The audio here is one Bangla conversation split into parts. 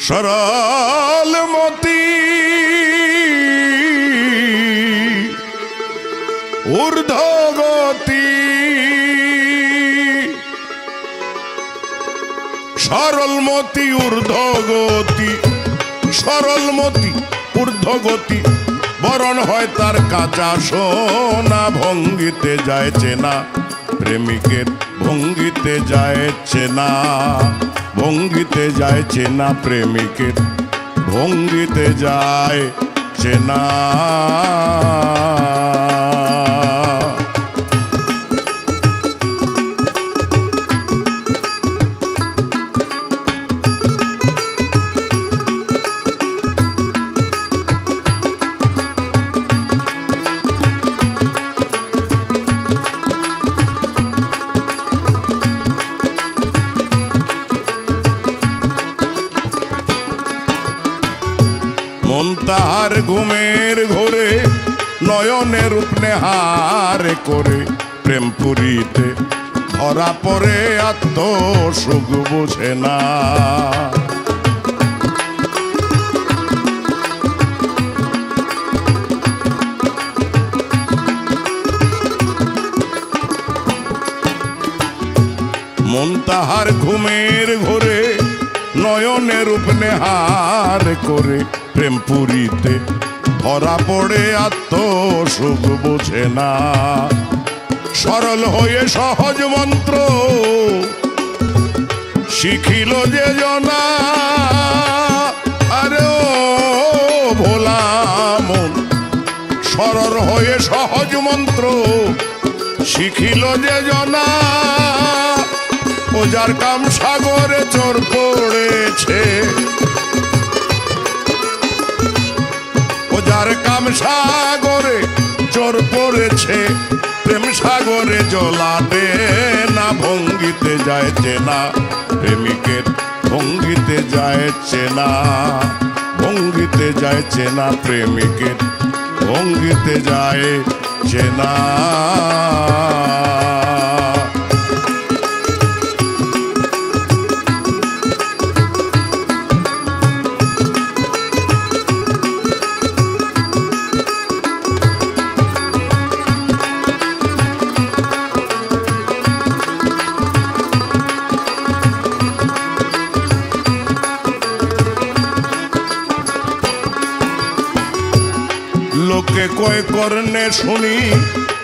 সরল মতি। ঊর্ধ্বগতি। সরলমতি ঊর্ধ্বগতি। সরলমতি ঊর্ধ্বগতি। বরণ হয় তার কাঁচা সোনা, ভঙ্গিতে যায় চেনা। প্রেমিকের ভঙ্গিতে যায় চেনা ভঙ্গিতে যায় চেনা প্রেমিকের ভঙ্গিতে যায় চেনা। মন তাহার ঘুমের ঘোরে নয়নের উপনেহার করে। প্রেম পুরীতে ধরা পড়ে আত্ম সুখ বোঝে না। মন তাহার ঘুমের ঘোরে নয়নের উপনেহার করে। প্রেম পুরীতে ধরা পড়ে আত্ম সুখ বোঝে না। সরল হয়ে সহজ মন্ত্র শিখিল যে জনা। আরে ভোলা মন, সরল হয়ে সহজ মন্ত্র শিখিল যে জনা। ও যার কাম সাগরে চোর পড়েছে যার কাম সাগরে চোর পড়েছে, প্রেম সাগরে জলাতে না, ভঙ্গিতে যায় চেনা প্রেমিকের ভঙ্গিতে যায় চেনা ভঙ্গিতে যায় চেনা প্রেমিকের ভঙ্গিতে যায় চেনা কয় কর্ণে শুনি,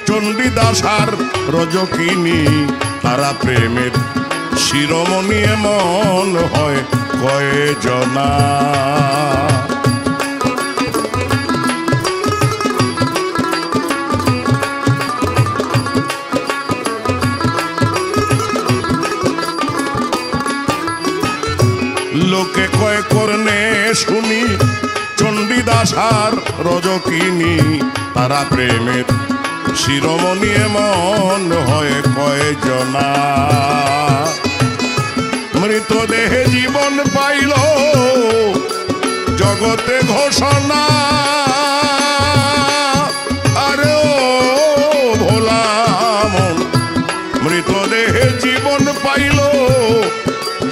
চণ্ডীদাস আর রজকিনী, তারা প্রেমের শিরোমণি এমন হয় কয়ে জনা লোকে কয় কর্ণে শুনি চণ্ডীদাস আর রজকিনী, তারা প্রেমের শিরোমণি এমন হয় কয়জনা। মৃতদেহে জীবন পাইল জগতে ঘোষণা। আরে ও ভোলা মৃতদেহে জীবন পাইল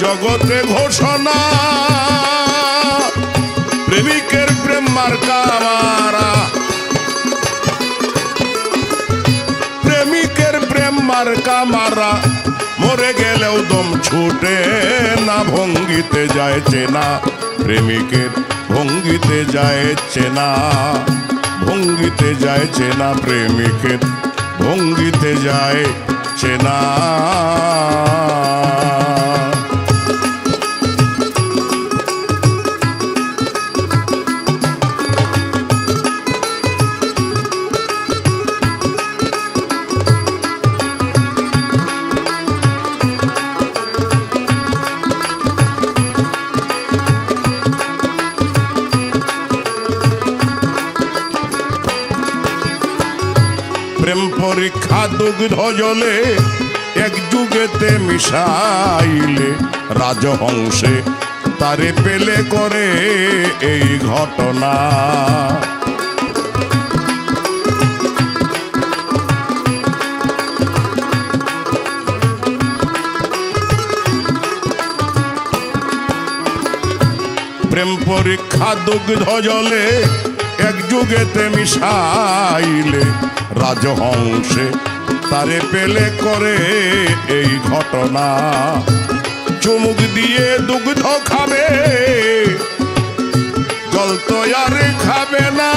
জগতে ঘোষণা। প্রেমিকের প্রেম মার্কা মারা প্রেমিকের প্রেম মার্কা মারা। মরে গেলেও দম ছুটে না, ভঙ্গিতে যায় চেনা। প্রেমিকের ভঙ্গিতে যায় চেনা, ভঙ্গিতে যায় চেনা। প্রেমিকের ভঙ্গিতে যায় চেনা। পরীক্ষা দুগ্ধ জলে এক যুগেতে মিশাইলে রাজহংসে তারে পেলে করে এই ঘটনা। প্রেম পরীক্ষা দুগ্ধ জলে এক যুগেতে মিশাইলে রাজহংসে তারে পেলে করে এই ঘটনা। চুমুক দিয়ে দুগ্ধ খাবে, জল তো আর খাবে না।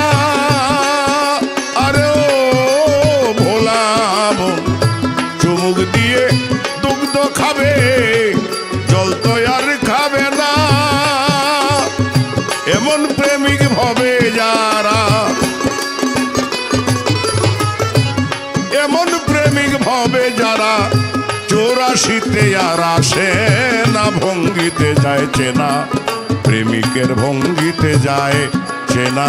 চৌরাশিতে আর আসে না, ভঙ্গিতে যায় চেনা। প্রেমিকের ভঙ্গিতে যায় চেনা,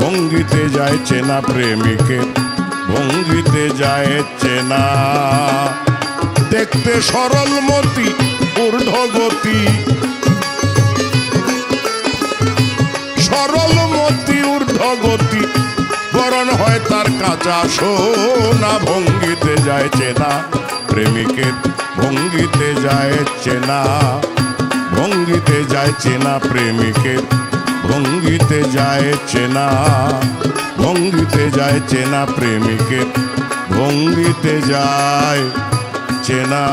ভঙ্গিতে যায় চেনা প্রেমিকের ভঙ্গিতে যায় চেনা। দেখতে সরল মতি ঊর্ধ্বগতি সরল মতি ঊর্ধ্বগতি বরণ হয় তার কাঁচা সোনা ভঙ্গিতে যায় চেনা প্রেমিকের ভঙ্গিতে যায় চেনা, ভঙ্গিতে যায় চেনা প্রেমিকের ভঙ্গিতে যায় চেনা, ভঙ্গিতে যায় চেনা প্রেমিকের ভঙ্গিতে যায় চেনা।